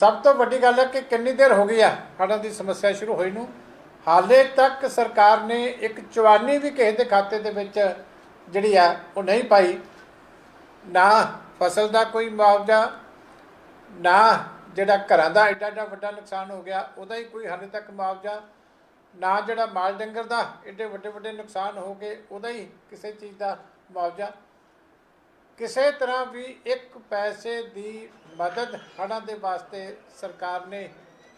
ਸਭ ਤੋਂ ਵੱਡੀ ਗੱਲ ਹੈ ਕਿ ਕਿੰਨੀ ਦੇਰ ਹੋ ਗਈ ਆ ਹੜ੍ਹਾਂ ਦੀ ਸਮੱਸਿਆ ਸ਼ੁਰੂ ਹੋਈ ਨੂੰ? ਹਾਲੇ ਤੱਕ ਸਰਕਾਰ ਨੇ ਇੱਕ ਚਵਾਨੀ ਵੀ ਕਿਸੇ ਦੇ ਖਾਤੇ ਦੇ ਵਿੱਚ ਜਿਹੜੀ ਆ, ਉਹ ਨਹੀਂ ਪਾਈ। ਨਾ ਫਸਲ ਦਾ ਕੋਈ ਮੁਆਵਜ਼ਾ, ਨਾ ਜਿਹੜਾ ਘਰਾਂ ਦਾ ਐਡਾ ਐਡਾ ਵੱਡਾ ਨੁਕਸਾਨ ਹੋ ਗਿਆ, ਉਹਦਾ ਹੀ ਕੋਈ ਹਾਲੇ ਤੱਕ ਮੁਆਵਜ਼ਾ, ਨਾ ਜਿਹੜਾ ਮਾਲ ਡੰਗਰ ਦਾ ਐਡੇ ਵੱਡੇ ਵੱਡੇ ਨੁਕਸਾਨ ਹੋ ਗਏ ਉਹਦਾ ਹੀ ਕਿਸੇ ਚੀਜ਼ ਦਾ ਮੁਆਵਜ਼ਾ ਕਿਸੇ ਤਰ੍ਹਾਂ ਵੀ ਇੱਕ ਪੈਸੇ ਦੀ ਮਦਦ ਹੜ੍ਹਾਂ ਦੇ ਵਾਸਤੇ ਸਰਕਾਰ ਨੇ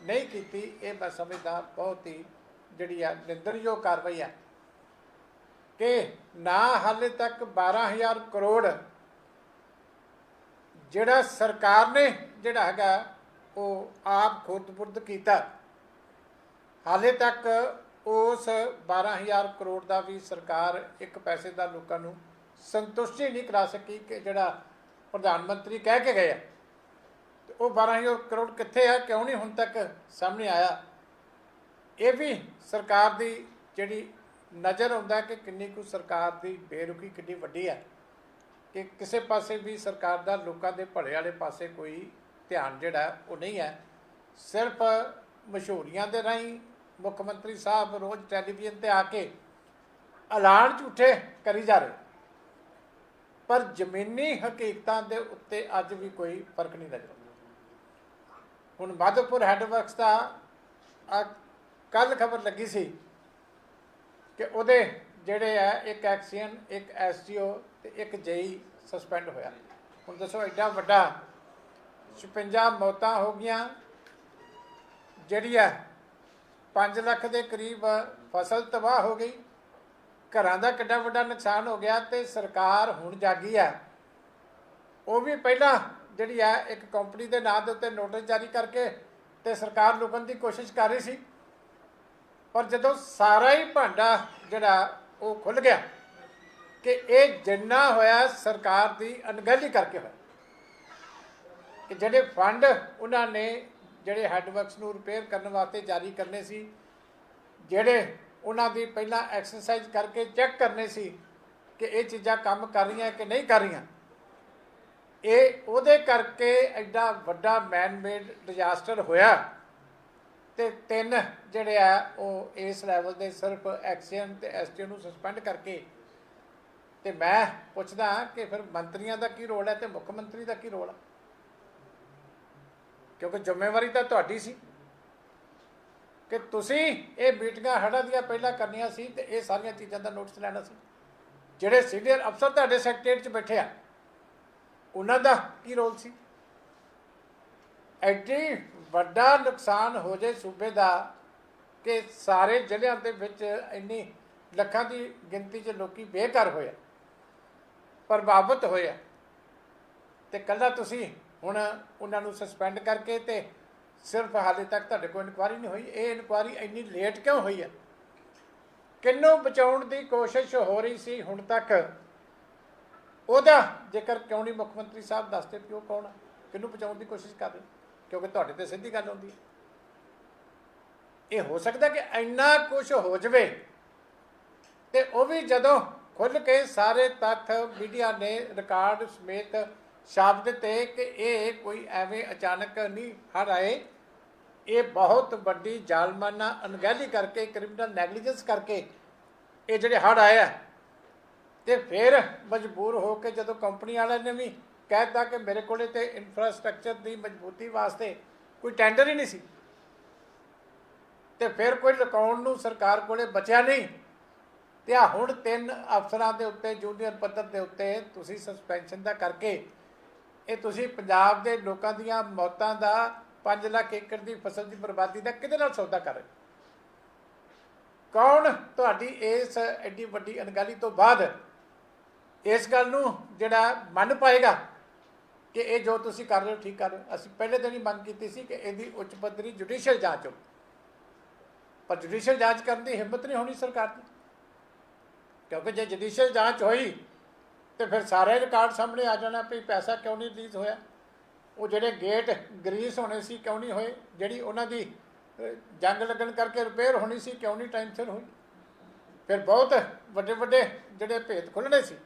ਨਹੀਂ ਕੀਤੀ, ਇਹ ਮੈਂ ਸਮਝਦਾ ਬਹੁਤ ਹੀ ਜਿਹੜੀ ਆ ਨਿੰਦਣਯੋਗ ਕਾਰਵਾਈ ਹੈ ਕਿ ਨਾ ਹਾਲੇ ਤੱਕ 12000 ਕਰੋੜ ਜਿਹੜਾ ਸਰਕਾਰ ਨੇ ਜਿਹੜਾ ਹੈਗਾ ਉਹ ਆਪ ਖੁਦਪੁਰਦ ਕੀਤਾ, ਹਾਲੇ ਤੱਕ ਉਸ 12000 ਕਰੋੜ ਦਾ ਵੀ ਸਰਕਾਰ ਇੱਕ ਪੈਸੇ ਦਾ ਲੋਕਾਂ ਨੂੰ ਸੰਤੁਸ਼ਟੀ ਨਹੀਂ ਕਰਾ ਸਕੀ ਕਿ ਜਿਹੜਾ ਪ੍ਰਧਾਨ ਮੰਤਰੀ ਕਹਿ ਕੇ ਗਏ ਆ। ਤੇ ਉਹ 12000 ਕਰੋੜ ਕਿੱਥੇ ਆ, ਕਿਉਂ ਨਹੀਂ ਹੁਣ ਤੱਕ ਸਾਹਮਣੇ ਆਇਆ? ਇਹ ਵੀ ਸਰਕਾਰ ਦੀ ਜਿਹੜੀ ਨਜ਼ਰ ਆਉਂਦਾ ਕਿ ਕਿੰਨੀ ਕੁ ਸਰਕਾਰ ਦੀ ਬੇਰੁਖੀ ਕਿੰਨੀ ਵੱਡੀ ਹੈ ਕਿ ਕਿਸੇ ਪਾਸੇ ਵੀ ਸਰਕਾਰ ਦਾ ਲੋਕਾਂ ਦੇ ਭਲੇ ਵਾਲੇ ਪਾਸੇ ਕੋਈ ਧਿਆਨ ਜਿਹੜਾ ਉਹ ਨਹੀਂ ਹੈ। ਸਿਰਫ ਮਸ਼ਹੂਰੀਆਂ ਦੇ ਰਾਹੀਂ ਮੁੱਖ ਮੰਤਰੀ ਸਾਹਿਬ ਰੋਜ਼ ਟੈਲੀਵਿਜ਼ਨ ਤੇ ਆ ਕੇ ਐਲਾਨ ਝੂਠੇ ਕਰੀ ਜਾ ਰਹੇ। ਪਰ ਜ਼ਮੀਨੀ ਹਕੀਕਤਾਂ ਦੇ ਉੱਤੇ ਅੱਜ ਵੀ ਕੋਈ ਫ਼ਰਕ ਨਹੀਂ ਨਜ਼ਰ ਹੁਣ ਮਾਧੋਪੁਰ ਹੈਡਵਰਕਸ ਦਾ ਕੱਲ ਖਬਰ ਲੱਗੀ ਸੀ ਕਿ ਉਹਦੇ ਜਿਹੜੇ ਆ, ਇੱਕ ਐਕਸੀਅਨ, ਇੱਕ ਐਸਟੀਓ ਤੇ ਇੱਕ ਜੇਈ ਸਸਪੈਂਡ ਹੋਇਆ। ਹੁਣ ਦੱਸੋ, ਐਡਾ ਵੱਡਾ 56 ਮੌਤਾਂ ਹੋ ਗਈਆਂ, ਜਿਹੜੀ ਆ 5 ਲੱਖ ਦੇ ਕਰੀਬ ਫਸਲ ਤਬਾਹ ਹੋ ਗਈ। ਘਰਾਂ ਦਾ ਕਿੱਡਾ ਵੱਡਾ ਨੁਕਸਾਨ ਹੋ ਗਿਆ ਤੇ ਸਰਕਾਰ ਹੁਣ ਜਾਗੀ ਆ ਉਹ ਵੀ ਪਹਿਲਾਂ ਜਿਹੜੀ ਆ ਇੱਕ ਕੰਪਨੀ ਦੇ ਨਾਂ ਦੇ ਉੱਤੇ ਨੋਟਿਸ ਜਾਰੀ ਕਰਕੇ ਤੇ ਸਰਕਾਰ ਲੁਕਣ ਦੀ ਕੋਸ਼ਿਸ਼ ਕਰ ਰਹੀ ਸੀ। ਪਰ ਜਦੋਂ ਸਾਰਾ ਹੀ ਭਾਂਡਾ ਜਿਹੜਾ ਉਹ ਖੁੱਲ ਗਿਆ ਕਿ ਇਹ ਜਿੰਨਾ ਹੋਇਆ ਸਰਕਾਰ ਦੀ ਅਣਗਹਿਲੀ ਕਰਕੇ ਹੋਇਆ। ਕਿ ਜਿਹੜੇ ਫੰਡ ਉਹਨਾਂ ਨੇ ਜਿਹੜੇ ਹੈਡਵਰਕਸ ਨੂੰ ਰਿਪੇਅਰ ਕਰਨ ਵਾਸਤੇ ਜਾਰੀ ਕਰਨੇ ਸੀ, ਜਿਹੜੇ ਉਹਨਾਂ ਦੀ ਪਹਿਲਾਂ ਐਕਸਰਸਾਈਜ਼ ਕਰਕੇ ਚੈੱਕ ਕਰਨੇ ਸੀ ਕਿ ਇਹ ਚੀਜ਼ਾਂ ਕੰਮ ਕਰ ਰਹੀਆਂ ਕਿ ਨਹੀਂ ਕਰ ਰਹੀਆਂ। ਇਹ ਉਹਦੇ ਕਰਕੇ ਐਡਾ ਵੱਡਾ ਮੈਨ ਮੇਡ ਡਿਜ਼ਾਸਟਰ ਹੋਇਆ ਤੇ ਤਿੰਨ ਜਿਹੜੇ ਆ, ਉਹ ਇਸ ਲੈਵਲ ਦੇ ਸਿਰਫ ਐਕਸੀਅਨ ਤੇ ਐਸਟੀ ਨੂੰ ਸਸਪੈਂਡ ਕਰਕੇ ਤੇ ਮੈਂ ਪੁੱਛਦਾ ਕਿ ਫਿਰ ਮੰਤਰੀਆਂ ਦਾ ਕੀ ਰੋਲ ਹੈ ਤੇ ਮੁੱਖ ਮੰਤਰੀ ਦਾ ਕੀ ਰੋਲ ਹੈ ਕਿਉਂਕਿ ਜ਼ਿੰਮੇਵਾਰੀ ਤਾਂ ਤੁਹਾਡੀ ਸੀ। ਕਿ ਤੁਸੀਂ ਇਹ ਮੀਟਿੰਗਾਂ ਹੜ੍ਹਾਂ ਦੀਆਂ ਪਹਿਲਾਂ ਕਰਨੀਆਂ ਸੀ ਤੇ ਇਹ ਸਾਰੀਆਂ ਚੀਜ਼ਾਂ ਦਾ ਨੋਟਿਸ ਲੈਣਾ ਸੀ। ਜਿਹੜੇ ਸੀਨੀਅਰ ਅਫਸਰ ਤੁਹਾਡੇ ਸੈਕਟਰੀਏਟ 'ਚ ਬੈਠੇ ਆ, ਉਹਨਾਂ ਦਾ ਕੀ ਰੋਲ ਸੀ? ਐਡੀ ਵੱਡਾ ਨੁਕਸਾਨ ਹੋ ਜੇ ਸੂਬੇ ਦਾ ਕਿ ਸਾਰੇ ਜ਼ਿਲ੍ਹਿਆਂ ਦੇ ਵਿੱਚ ਇੰਨੀ ਲੱਖਾਂ ਦੀ ਗਿਣਤੀ 'ਚ ਲੋਕੀ ਬੇਘਰ ਹੋਏ ਪ੍ਰਭਾਵਿਤ ਹੋਏ ਤੇ ਕੱਲਾ ਤੁਸੀਂ ਹੁਣ ਉਹਨਾਂ ਨੂੰ ਸਸਪੈਂਡ ਕਰਕੇ ਤੇ ਸਿਰਫ ਹਾਲੇ ਤੱਕ ਤੁਹਾਡੇ ਕੋਲ ਇਨਕੁਆਰੀ ਨਹੀਂ ਹੋਈ, ਇਹ ਇਨਕੁਆਰੀ ਇੰਨੀ ਲੇਟ ਕਿਉਂ ਹੋਈ ਹੈ? ਕਿੰਨੂੰ ਬਚਾਉਣ ਦੀ ਕੋਸ਼ਿਸ਼ ਹੋ ਰਹੀ ਸੀ ਹੁਣ ਤੱਕ? ਉਹਦਾ ਜੇਕਰ ਕਿਉਂ ਨਹੀਂ ਮੁੱਖ ਮੰਤਰੀ ਸਾਹਿਬ ਦੱਸਦੇ ਕਿ ਉਹ ਕੌਣ ਹੈ ਕਿਹਨੂੰ ਬਚਾਉਣ ਦੀ ਕੋਸ਼ਿਸ਼ ਕਰ ਰਹੇ? ਕਿਉਂਕਿ ਤੁਹਾਡੇ ਤੇ ਸਿੱਧੀ ਗੱਲ ਹੁੰਦੀ ਹੈ। ਇਹ ਹੋ ਸਕਦਾ ਕਿ ਇੰਨਾ ਕੁਝ ਹੋ ਜਵੇ ਤੇ ਉਹ ਵੀ ਜਦੋਂ ਖੁੱਲ ਕੇ ਸਾਰੇ ਤੱਥ ਮੀਡੀਆ ਨੇ ਰਿਕਾਰਡ ਸਮੇਤ ਛਾਪ ਦਿੱਤੇ ਕਿ ਇਹ ਕੋਈ ਐਵੇਂ ਅਚਾਨਕ ਨਹੀਂ ਹੜ ਆਏ ਇਹ ਬਹੁਤ ਵੱਡੀ ਜ਼ਾਲਮਾਨਾ ਅਣਗਹਿਲੀ ਕਰਕੇ ਕ੍ਰਿਮੀਨਲ ਨੈਗਲੀਜੈਂਸ ਕਰਕੇ ਇਹ ਜਿਹੜੇ ਹੜ ਆਏ ਆ, ਤੇ ਫਿਰ ਮਜਬੂਰ ਹੋ ਕੇ ਜਦੋਂ ਕੰਪਨੀ ਵਾਲਿਆਂ ਨੇ ਵੀ ਕਹਿਤਾ ਕਿ ਮੇਰੇ ਕੋਲੇ ਤੇ ਇਨਫਰਾਸਟ੍ਰਕਚਰ ਦੀ ਮਜ਼ਬੂਤੀ ਵਾਸਤੇ ਕੋਈ ਟੈਂਡਰ ਹੀ ਨਹੀਂ ਸੀ, ਤੇ ਫਿਰ ਕੋਈ ਲਕਾਉਣ ਨੂੰ ਸਰਕਾਰ ਕੋਲੇ ਬਚਿਆ ਨਹੀਂ, ਤੇ ਆ ਹੁਣ ਤਿੰਨ ਅਫਸਰਾਂ ਦੇ ਉੱਤੇ ਜੂਨੀਅਰ ਪੱਧਰ ਦੇ ਉੱਤੇ ਤੁਸੀਂ ਸਸਪੈਂਸ਼ਨ ਦਾ ਕਰਕੇ, ਇਹ ਤੁਸੀਂ ਪੰਜਾਬ ਦੇ ਲੋਕਾਂ ਦੀਆਂ ਮੌਤਾਂ ਦਾ 5 ਲੱਖ ਏਕੜ ਦੀ ਫਸਲ ਦੀ ਬਰਬਾਦੀ ਦਾ ਕਿਹਦੇ ਨਾਲ ਸੌਦਾ ਕਰ ਰਹੇ ਕੌਣ ਤੁਹਾਡੀ ਇਸ ਐਡੀ ਵੱਡੀ ਅਣਗਹਿਲੀ ਤੋਂ ਬਾਅਦ ਇਸ ਗੱਲ ਨੂੰ ਜਿਹੜਾ ਮੰਨ ਪਾਏਗਾ ਕਿ ਇਹ ਜੋ ਤੁਸੀਂ ਕਰ ਰਹੇ ਹੋ, ਠੀਕ ਕਰ ਰਹੇ ਹੋ? ਅਸੀਂ ਪਹਿਲੇ ਦਿਨ ਹੀ ਮੰਗ ਕੀਤੀ ਸੀ ਕਿ ਇਹਦੀ ਉੱਚ ਪੱਧਰੀ ਜੁਡੀਸ਼ੀਅਲ ਜਾਂਚ ਹੋ ਪਰ ਜੁਡੀਸ਼ੀਅਲ ਜਾਂਚ ਕਰਨ ਦੀ ਹਿੰਮਤ ਨਹੀਂ ਹੋਣੀ ਸਰਕਾਰ ਦੀ। ਕਿਉਂਕਿ ਜੇ ਜੁਡੀਸ਼ੀਅਲ ਜਾਂਚ ਹੋਈ ਤੇ ਫਿਰ ਸਾਰੇ ਰਿਕਾਰਡ ਸਾਹਮਣੇ ਆ ਜਾਣਾ ਵੀ ਪੈਸਾ ਕਿਉਂ ਨਹੀਂ ਰਿਲੀਜ਼ ਹੋਇਆ? ਉਹ ਜਿਹੜੇ ਗੇਟ ਗਰੀਸ ਹੋਣੇ ਸੀ ਕਿਉਂ ਨਹੀਂ ਹੋਏ? ਜਿਹੜੀ ਉਹਨਾਂ ਦੀ ਜੰਗ ਲੱਗਣ ਕਰਕੇ ਰਿਪੇਅਰ ਹੋਣੀ ਸੀ ਕਿਉਂ ਨਹੀਂ ਟਾਈਮ ਸਿਰ ਹੋਈ? ਫਿਰ ਬਹੁਤ ਵੱਡੇ ਵੱਡੇ ਜਿਹੜੇ ਭੇਤ ਖੁੱਲਣੇ ਸੀ।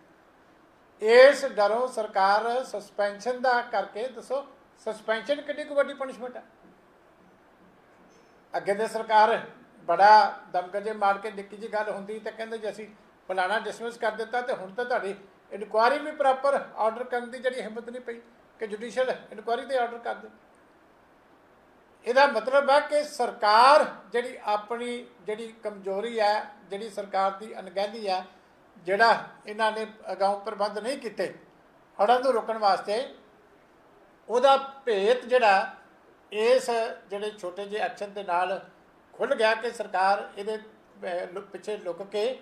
ਇਸ ਡਰੋਂ ਸਰਕਾਰ ਸਸਪੈਂਸ਼ਨ ਦਾ ਕਰਕੇ ਦੱਸੋ ਸਸਪੈਂਸ਼ਨ ਕਿੰਨੀ ਕੁ ਵੱਡੀ ਪਨਿਸ਼ਮੈਂਟ ਹੈ ਅੱਗੇ ਦੇ ਸਰਕਾਰ ਬੜਾ ਦਮਕਜੇ ਮਾਰ ਕੇ ਨਿੱਕੀ ਜੀ ਗੱਲ ਹੁੰਦੀ ਤਾਂ ਕਹਿੰਦੇ ਜੇ ਅਸੀਂ ਫਲਾਣਾ ਡਿਸਮਿਸ ਕਰ ਦਿੱਤਾ ਤੇ ਹੁਣ ਤਾਂ ਤੁਹਾਡੀ ਇਨਕੁਆਰੀ ਵੀ ਪ੍ਰੋਪਰ ਆਰਡਰ ਕਰਨ ਦੀ ਜਿਹੜੀ ਹਿੰਮਤ ਨਹੀਂ ਪਈ। ਕਿ ਜੁਡੀਸ਼ੀਅਲ ਇਨਕੁਆਇਰੀ ਤੇ ਆਰਡਰ ਕਰ ਦੇ ਇਹਦਾ ਮਤਲਬ ਹੈ ਕਿ ਸਰਕਾਰ ਜਿਹੜੀ ਆਪਣੀ ਜਿਹੜੀ ਕਮਜ਼ੋਰੀ ਹੈ, ਜਿਹੜੀ ਸਰਕਾਰ ਦੀ ਅਣਗਹਿਲੀ ਹੈ, ਜਿਹੜਾ ਇਹਨਾਂ ਨੇ ਅਗਾਉਂ ਪ੍ਰਬੰਧ ਨਹੀਂ ਕੀਤੇ, ਹੜ੍ਹਾਂ ਨੂੰ ਰੋਕਣ ਵਾਸਤੇ, ਉਹਦਾ ਭੇਤ ਜਿਹੜਾ ਇਸ ਜਿਹੜੇ ਛੋਟੇ ਜਿਹੇ ਐਕਸ਼ਨ ਦੇ ਨਾਲ ਖੁੱਲ ਗਿਆ ਕਿ ਸਰਕਾਰ ਇਹਦੇ ਪਿੱਛੇ ਲੁੱਕ ਕੇ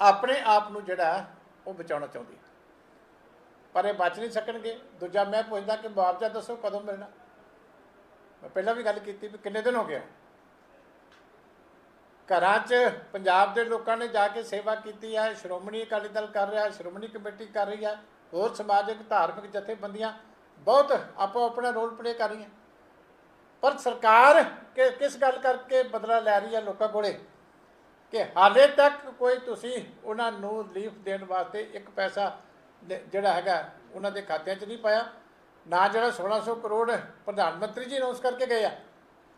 ਆਪਣੇ ਆਪ ਨੂੰ ਜਿਹੜਾ ਉਹ ਬਚਾਉਣਾ ਚਾਹੁੰਦੀ ਹੈ। ਪਰ ਇਹ ਬਚ ਨਹੀਂ ਸਕਣਗੇ। ਦੂਜਾ ਮੈਂ ਪੁੱਛਦਾ ਕਿ ਮੁਆਵਜ਼ਾ ਦੱਸੋ ਕਦੋਂ ਮਿਲਣਾ? ਮੈਂ ਪਹਿਲਾਂ ਵੀ ਗੱਲ ਕੀਤੀ ਵੀ ਕਿੰਨੇ ਦਿਨ ਹੋ ਗਏ ਘਰਾਂ 'ਚ ਪੰਜਾਬ ਦੇ ਲੋਕਾਂ ਨੇ ਜਾ ਕੇ ਸੇਵਾ ਕੀਤੀ ਹੈ ਸ਼੍ਰੋਮਣੀ ਅਕਾਲੀ ਦਲ ਕਰ ਰਿਹਾ, ਸ਼੍ਰੋਮਣੀ ਕਮੇਟੀ ਕਰ ਰਹੀ ਹੈ ਹੋਰ ਸਮਾਜਿਕ, ਧਾਰਮਿਕ ਜਥੇਬੰਦੀਆਂ ਬਹੁਤ ਆਪੋ ਆਪਣਾ ਰੋਲ ਪਲੇ ਕਰ ਰਹੀਆਂ। ਪਰ ਸਰਕਾਰ ਕਿ- ਕਿਸ ਗੱਲ ਕਰਕੇ ਬਦਲਾ ਲੈ ਰਹੀ ਹੈ ਲੋਕਾਂ ਕੋਲੇ? ਕਿ ਹਾਲੇ ਤੱਕ ਕੋਈ ਤੁਸੀਂ ਉਹਨਾਂ ਨੂੰ ਲੀਫ ਦੇਣ ਵਾਸਤੇ ਇੱਕ ਪੈਸਾ ਜਿਹੜਾ ਹੈਗਾ, ਉਹਨਾਂ ਦੇ ਖਾਤਿਆਂ 'ਚ ਨਹੀਂ ਪਾਇਆ। ਨਾ ਜਿਹੜਾ 1600 ਕਰੋੜ ਪ੍ਰਧਾਨ ਮੰਤਰੀ ਜੀ ਅਨਾਉਂਸ ਕਰਕੇ ਗਏ ਆ।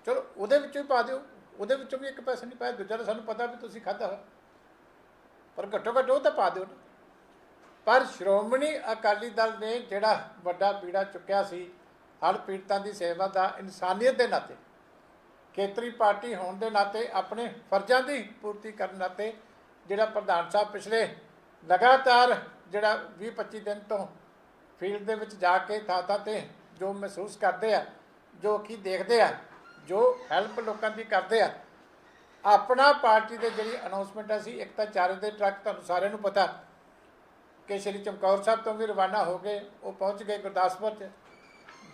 ਚਲੋ, ਉਹਦੇ ਵਿੱਚੋਂ ਹੀ ਪਾ ਦਿਓ। ਉਹਦੇ ਵਿੱਚੋਂ ਵੀ ਇੱਕ ਪੈਸਾ ਨਹੀਂ ਪਾਇਆ। ਦੂਜਾ ਤਾਂ ਸਾਨੂੰ ਪਤਾ ਵੀ ਤੁਸੀਂ ਖਾਧਾ ਹੋਇਆ। ਪਰ ਘੱਟੋ ਘੱਟ ਉਹ ਤਾਂ ਪਾ ਦਿਓ ਨਾ। ਪਰ ਸ਼੍ਰੋਮਣੀ ਅਕਾਲੀ ਦਲ ਨੇ ਜਿਹੜਾ ਵੱਡਾ ਪੀੜਾ ਚੁੱਕਿਆ ਸੀ ਹਰ ਪੀੜਤਾਂ ਦੀ ਸੇਵਾ ਦਾ ਇਨਸਾਨੀਅਤ ਦੇ ਨਾਤੇ, ਖੇਤਰੀ ਪਾਰਟੀ ਹੋਣ ਦੇ ਨਾਤੇ, ਆਪਣੇ ਫਰਜ਼ਾਂ ਦੀ ਪੂਰਤੀ ਕਰਨ ਨਾਤੇ, ਜਿਹੜਾ ਪ੍ਰਧਾਨ ਸਾਹਿਬ ਪਿਛਲੇ ਲਗਾਤਾਰ ਜਿਹੜਾ 20-25 ਦਿਨ ਤੋਂ ਫੀਲਡ ਦੇ ਵਿੱਚ ਜਾ ਕੇ ਥਾਂ ਥਾਂ ਤੇ ਜੋ ਮਹਿਸੂਸ ਕਰਦੇ ਆ, ਜੋ ਕੀ ਦੇਖਦੇ ਆ, ਜੋ ਹੈਲਪ ਲੋਕਾਂ ਦੀ ਕਰਦੇ ਆ, ਆਪਣਾ ਪਾਰਟੀ ਦੇ ਜਿਹੜੀ ਅਨਾਉਂਸਮੈਂਟ ਸੀ, ਇੱਕ ਤਾਂ ਚਾਰੇ ਦੇ ਟਰੱਕ ਤੁਹਾਨੂੰ ਸਾਰਿਆਂ ਨੂੰ ਪਤਾ, ਕਿ ਸ਼੍ਰੀ ਚਮਕੌਰ ਸਾਹਿਬ ਤੋਂ ਵੀ ਰਵਾਨਾ ਹੋ ਗਏ ਉਹ ਪਹੁੰਚ ਗਏ ਗੁਰਦਾਸਪੁਰ 'ਚ।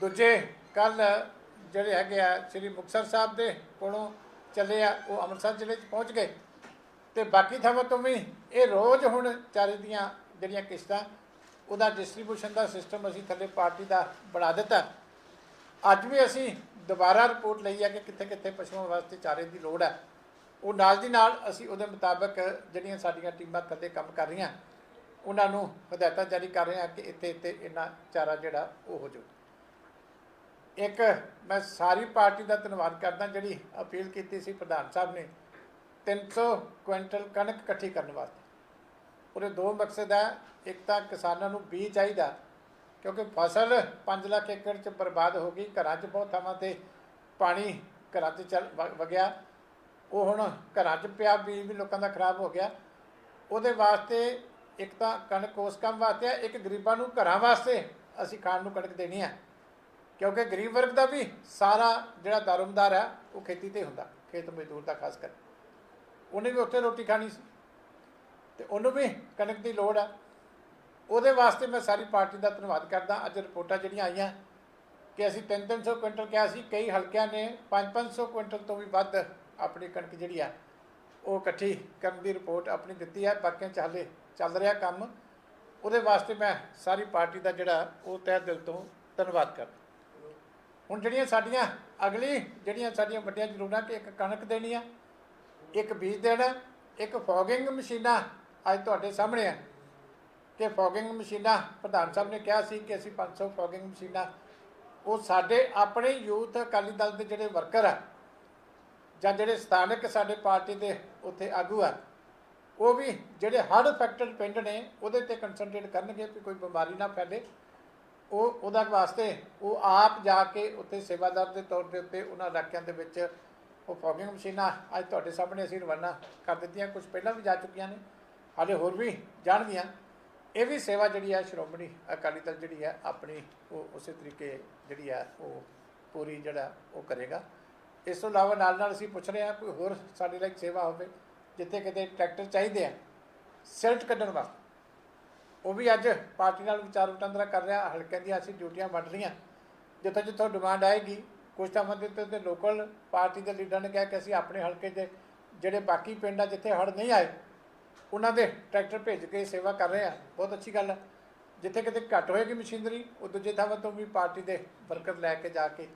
ਦੂਜੇ ਕੱਲ ਜਿਹੜੇ ਹੈਗੇ ਆ ਸ਼੍ਰੀ ਮੁਕਤਸਰ ਸਾਹਿਬ ਦੇ ਕੋਲੋਂ ਚੱਲੇ ਆ, ਉਹ ਅੰਮ੍ਰਿਤਸਰ ਜ਼ਿਲ੍ਹੇ 'ਚ ਪਹੁੰਚ ਗਏ। ਤੇ ਬਾਕੀ ਥਾਵਾਂ ਤੋਂ ਵੀ ਇਹ ਰੋਜ਼ ਹੁਣ ਚਾਰੇ ਦੀਆਂ ਜਿਹੜੀਆਂ ਕਿਸ਼ਤਾਂ, ਉਹਦਾ ਡਿਸਟ੍ਰੀਬਿਊਸ਼ਨ ਦਾ ਸਿਸਟਮ ਅਸੀਂ ਥੱਲੇ ਪਾਰਟੀ ਦਾ ਬਣਾ ਦਿੱਤਾ। ਅੱਜ ਵੀ ਅਸੀਂ ਦੁਬਾਰਾ ਰਿਪੋਰਟ ਲਈ ਹੈ ਕਿ ਕਿੱਥੇ ਕਿੱਥੇ ਪਸ਼ੂਆਂ ਵਾਸਤੇ ਚਾਰੇ ਦੀ ਲੋੜ ਹੈ। ਉਹ ਨਾਲ ਦੀ ਨਾਲ ਅਸੀਂ ਉਹਦੇ ਮੁਤਾਬਕ ਜਿਹੜੀਆਂ ਸਾਡੀਆਂ ਟੀਮਾਂ ਥੱਲੇ ਕੰਮ ਕਰ ਰਹੀਆਂ, ਉਹਨਾਂ ਨੂੰ ਹਦਾਇਤਾਂ ਜਾਰੀ ਕਰ ਰਹੇ ਹਾਂ ਕਿ ਇੱਥੇ ਇੱਥੇ ਇੰਨਾ ਚਾਰਾ ਜਿਹੜਾ ਉਹ ਹੋ ਜਾਊ ਇੱਕ, ਮੈਂ ਸਾਰੀ ਪਾਰਟੀ ਦਾ ਧੰਨਵਾਦ ਕਰਦਾ, ਜਿਹੜੀ ਅਪੀਲ ਕੀਤੀ ਸੀ ਪ੍ਰਧਾਨ ਸਾਹਿਬ ਨੇ 300 ਕੁਇੰਟਲ ਕਣਕ ਇਕੱਠੀ ਕਰਨ ਵਾਸਤੇ। ਉਹਦੇ ਦੋ ਮਕਸਦ ਹੈ ਇੱਕ ਤਾਂ ਕਿਸਾਨਾਂ ਨੂੰ ਬੀਜ ਚਾਹੀਦਾ, ਕਿਉਂਕਿ ਫਸਲ 5 ਲੱਖ ਏਕੜ ਚ ਬਰਬਾਦ ਹੋ ਗਈ, ਘਰਾਂ 'ਚ ਬਹੁਤ ਥਾਵਾਂ ਤੇ ਪਾਣੀ ਘਰਾਂ 'ਚ ਚੱਲ ਵ- ਵਗਿਆ। ਉਹ ਹੁਣ ਘਰਾਂ 'ਚ ਪਿਆ, ਬੀਜ ਵੀ ਲੋਕਾਂ ਦਾ ਖਰਾਬ ਹੋ ਗਿਆ। ਉਹਦੇ ਵਾਸਤੇ ਇੱਕ ਤਾਂ ਕਣਕ ਉਸ ਕੰਮ ਵਾਸਤੇ ਹੈ ਇੱਕ ਗਰੀਬਾਂ ਨੂੰ ਘਰਾਂ ਵਾਸਤੇ ਅਸੀਂ ਖਾਣ ਨੂੰ ਕਣਕ ਦੇਣੀ ਹੈ ਕਿਉਂਕਿ ਗਰੀਬ ਵਰਗ ਦਾ ਵੀ ਸਾਰਾ ਜਿਹੜਾ ਦਾਰੋਮਦਾਰ ਹੈ ਉਹ ਖੇਤੀ ਤੇ ਹੁੰਦਾ, ਖੇਤ ਮਜ਼ਦੂਰ ਦਾ ਖਾਸ ਕਰ। ਉਹਨੇ ਵੀ ਉੱਥੇ ਰੋਟੀ ਖਾਣੀ ਸੀ। ਤੇ ਉਹਨੂੰ ਵੀ ਕਣਕ ਦੀ ਲੋੜ ਆ। ਉਹਦੇ ਵਾਸਤੇ ਮੈਂ ਸਾਰੀ ਪਾਰਟੀ ਦਾ ਧੰਨਵਾਦ ਕਰਦਾ। ਅੱਜ ਰਿਪੋਰਟਾਂ ਜਿਹੜੀਆਂ ਆਈਆਂ ਕਿ ਅਸੀਂ 3-300 ਕੁਇੰਟਲ ਕਿਹਾ ਸੀ, ਕਈ ਹਲਕਿਆਂ ਨੇ 5-500 ਕੁਇੰਟਲ ਤੋਂ ਵੀ ਵੱਧ ਆਪਣੀ ਕਣਕ ਜਿਹੜੀ ਆ, ਉਹ ਇਕੱਠੀ ਕਰਨ ਦੀ ਰਿਪੋਰਟ ਆਪਣੀ ਦਿੱਤੀ ਹੈ ਬਾਕੀਆਂ ਚ ਹਾਲੇ ਚੱਲ ਰਿਹਾ ਕੰਮ। ਉਹਦੇ ਵਾਸਤੇ ਮੈਂ ਸਾਰੀ ਪਾਰਟੀ ਦਾ ਜਿਹੜਾ, ਉਹ ਤਹਿ ਦਿਲ ਤੋਂ ਧੰਨਵਾਦ ਕਰਦਾ। ਹੁਣ ਜਿਹੜੀਆਂ ਸਾਡੀਆਂ, ਅਗਲੀ ਜਿਹੜੀਆਂ ਸਾਡੀਆਂ ਵੱਡੀਆਂ ਜ਼ਰੂਰਤਾਂ ਕਿ ਇੱਕ ਕਣਕ ਦੇਣੀ ਆ, ਇੱਕ ਬੀਜ ਦੇਣਾ, ਇੱਕ ਫੋਗਿੰਗ ਮਸ਼ੀਨਾਂ ਅੱਜ ਤੁਹਾਡੇ ਸਾਹਮਣੇ ਹੈ ਕਿ ਫੋਗਿੰਗ ਮਸ਼ੀਨਾਂ, ਪ੍ਰਧਾਨ ਸਾਹਿਬ ਨੇ ਕਿਹਾ ਸੀ ਕਿ ਅਸੀਂ 500 ਫੋਗਿੰਗ ਮਸ਼ੀਨਾਂ, ਉਹ ਸਾਡੇ ਆਪਣੇ ਯੂਥ ਅਕਾਲੀ ਦਲ ਦੇ ਜਿਹੜੇ ਵਰਕਰ ਆ, ਜਾਂ ਜਿਹੜੇ ਸਥਾਨਕ ਸਾਡੇ ਪਾਰਟੀ ਦੇ ਉੱਥੇ ਆਗੂ ਆ, ਉਹ ਵੀ ਜਿਹੜੇ ਹਰ ਫੈਕਟਰ ਪਿੰਡ ਨੇ, ਉਹਦੇ ਤੇ ਕਨਸੈਂਟਰੇਟ ਕਰਨਗੇ ਕਿ ਕੋਈ ਬਿਮਾਰੀ ਨਾ ਫੈਲੇ। ਉਹ, ਉਹਦਾ ਵਾਸਤੇ ਉਹ ਆਪ ਜਾ ਕੇ ਉੱਥੇ ਸੇਵਾਦਾਰ ਦੇ ਤੌਰ ਦੇ ਉੱਤੇ ਉਹਨਾਂ ਇਲਾਕਿਆਂ ਦੇ ਵਿੱਚ ਉਹ ਫੋਗਿੰਗ ਮਸ਼ੀਨਾਂ, ਅੱਜ ਤੁਹਾਡੇ ਸਾਹਮਣੇ ਅਸੀਂ ਰਵਾਨਾ ਕਰ ਦਿੱਤੀਆਂ ਕੁਝ ਪਹਿਲਾਂ ਵੀ ਜਾ ਚੁੱਕੀਆਂ ਨੇ। ਹਾਲੇ ਹੋਰ ਵੀ ਜਾਣਗੀਆਂ। ਇਹ ਵੀ ਸੇਵਾ ਜਿਹੜੀ ਹੈ ਸ਼੍ਰੋਮਣੀ ਅਕਾਲੀ ਦਲ ਜਿਹੜੀ ਹੈ ਆਪਣੀ ਉਹ ਉਸੇ ਤਰੀਕੇ ਜਿਹੜੀ ਹੈ ਉਹ ਪੂਰੀ ਜਿਹੜਾ ਉਹ ਕਰੇਗਾ। ਇਸ ਤੋਂ ਇਲਾਵਾ ਨਾਲ ਨਾਲ ਅਸੀਂ ਪੁੱਛ ਰਹੇ ਹਾਂ, ਕੋਈ ਹੋਰ ਸਾਡੇ ਲਈ ਸੇਵਾ ਹੋਵੇ, ਜਿੱਥੇ ਕਿਤੇ ਟਰੈਕਟਰ ਚਾਹੀਦੇ ਆ, ਸਿਲਟ ਕੱਢਣ ਵਾਸਤੇ। ਉਹ ਵੀ ਅੱਜ ਪਾਰਟੀ ਨਾਲ ਵਿਚਾਰ ਵਟਾਂਦਰਾ ਕਰ ਰਿਹਾ, ਹਲਕਿਆਂ ਦੀਆਂ ਅਸੀਂ ਡਿਊਟੀਆਂ ਵੰਡ ਰਹੀਆਂ। ਜਿੱਥੋਂ ਜਿੱਥੋਂ ਡਿਮਾਂਡ ਆਏਗੀ ਕੁਝ ਤਾਂ ਮੰਦੇ ਤੇ ਲੋਕਲ ਪਾਰਟੀ ਦੇ ਲੀਡਰ ਨੇ ਕਿਹਾ ਕਿ ਅਸੀਂ ਆਪਣੇ ਹਲਕੇ ਦੇ ਜਿਹੜੇ ਬਾਕੀ ਪਿੰਡ ਆ, ਜਿੱਥੇ ਹੜ ਨਹੀਂ ਆਏ ਉਹਨਾਂ ਦੇ ਟਰੈਕਟਰ ਭੇਜ ਕੇ ਸੇਵਾ ਕਰ ਰਹੇ ਆ। ਬਹੁਤ ਅੱਛੀ ਗੱਲ ਹੈ ਜਿੱਥੇ ਕਿਤੇ ਘੱਟ ਹੋਏਗੀ ਮਸ਼ੀਨਰੀ, ਉਹ ਦੂਜੇ ਥਾਵਾਂ ਤੋਂ ਵੀ ਪਾਰਟੀ ਦੇ ਵਰਕਰ ਲੈ ਕੇ ਜਾ ਕੇ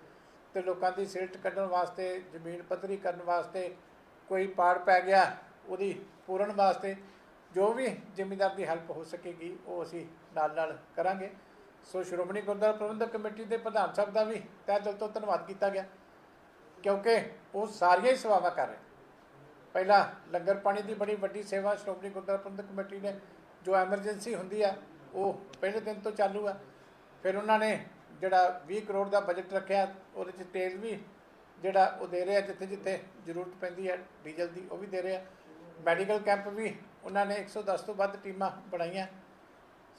ਤੇ ਲੋਕਾਂ ਦੀ ਸਿਲਟ ਕੱਢਣ ਵਾਸਤੇ, ਜ਼ਮੀਨ ਪੱਧਰੀ ਕਰਨ ਵਾਸਤੇ ਕੋਈ ਪਾੜ ਪੈ ਗਿਆ, ਉਹਦੀ ਪੂਰਨ ਵਾਸਤੇ ਜੋ ਵੀ ਜ਼ਿਮੀਂਦਾਰ ਦੀ ਹੈਲਪ ਹੋ ਸਕੇਗੀ, ਉਹ ਅਸੀਂ ਨਾਲ ਨਾਲ ਕਰਾਂਗੇ। ਸੋ ਸ਼੍ਰੋਮਣੀ ਗੁਰਦੁਆਰਾ ਪ੍ਰਬੰਧਕ ਕਮੇਟੀ ਦੇ ਪ੍ਰਧਾਨ ਸਾਹਿਬ ਦਾ ਵੀ ਤਹਿ ਦਿਲ ਤੋਂ ਧੰਨਵਾਦ ਕੀਤਾ ਗਿਆ, ਕਿਉਂਕਿ ਉਹ ਸਾਰੀਆਂ ਹੀ ਸੇਵਾਵਾਂ ਕਰ ਰਹੇ ਪਹਿਲਾਂ ਲੰਗਰ ਪਾਣੀ ਦੀ ਬੜੀ ਵੱਡੀ ਸੇਵਾ ਸ਼੍ਰੋਮਣੀ ਗੁਰਦੁਆਰਾ ਪ੍ਰਬੰਧਕ ਕਮੇਟੀ ਨੇ, ਜੋ ਐਮਰਜੈਂਸੀ ਹੁੰਦੀ ਆ, ਉਹ ਪਹਿਲੇ ਦਿਨ ਤੋਂ ਚਾਲੂ ਆ। ਫਿਰ ਉਹਨਾਂ ਨੇ ਜਿਹੜਾ 20 ਕਰੋੜ ਦਾ ਬਜਟ ਰੱਖਿਆ, ਉਹਦੇ ਚ ਤੇਲ ਵੀ ਜਿਹੜਾ ਉਹ ਦੇ ਰਿਹਾ ਜਿੱਥੇ ਜਿੱਥੇ ਜ਼ਰੂਰਤ ਪੈਂਦੀ ਹੈ ਡੀਜ਼ਲ ਦੀ ਉਹ ਵੀ ਦੇ ਰਿਹਾ ਮੈਡੀਕਲ ਕੈਂਪ ਵੀ ਉਹਨਾਂ ਨੇ 110 ਤੋਂ ਵੱਧ ਟੀਮਾਂ ਬਣਾਈਆਂ।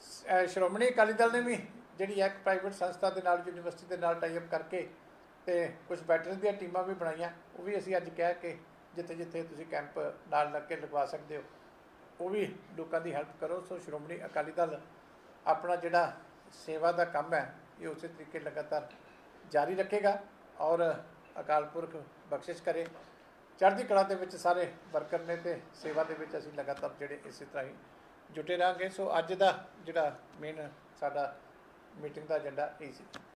ਸ- ਸ਼੍ਰੋਮਣੀ ਅਕਾਲੀ ਦਲ ਨੇ ਵੀ ਜਿਹੜੀ ਹੈ ਇੱਕ ਪ੍ਰਾਈਵੇਟ ਸੰਸਥਾ ਦੇ ਨਾਲ, ਯੂਨੀਵਰਸਿਟੀ ਦੇ ਨਾਲ ਟਾਈ ਅਪ ਕਰਕੇ ਤੇ ਕੁਝ ਵੈਟਰਨ ਦੀਆਂ ਟੀਮਾਂ ਵੀ ਬਣਾਈਆਂ। ਉਹ ਵੀ ਅਸੀਂ ਅੱਜ ਕਹਿ ਕੇ ਜਿੱਥੇ ਜਿੱਥੇ ਤੁਸੀਂ ਕੈਂਪ ਨਾਲ ਲੱਗ ਕੇ ਲਗਵਾ ਸਕਦੇ ਹੋ, ਉਹ ਵੀ ਲੋਕਾਂ ਦੀ ਹੈਲਪ ਕਰੋ। ਸੋ ਸ਼੍ਰੋਮਣੀ ਅਕਾਲੀ ਦਲ ਆਪਣਾ ਜਿਹੜਾ ਸੇਵਾ ਦਾ ਕੰਮ ਹੈ, ਇਹ ਉਸੇ ਤਰੀਕੇ ਲਗਾਤਾਰ ਜਾਰੀ ਰੱਖੇਗਾ ਔਰ ਅਕਾਲ ਪੁਰਖ ਬਖਸ਼ਿਸ਼ ਕਰੇ। ਚੜ੍ਹਦੀ ਕਲਾ ਦੇ ਵਿੱਚ ਸਾਰੇ ਵਰਕਰ ਨੇ ਤੇ ਸੇਵਾ ਦੇ ਵਿੱਚ ਅਸੀਂ ਲਗਾਤਾਰ ਜਿਹੜੇ ਇਸੇ ਤਰ੍ਹਾਂ ਹੀ ਜੁਟੇ ਰਹਾਂਗੇ। ਸੋ ਅੱਜ ਦਾ ਜਿਹੜਾ ਮੇਨ ਸਾਡਾ ਮੀਟਿੰਗ ਦਾ ਏਜੰਡਾ ਇਹ ਸੀ।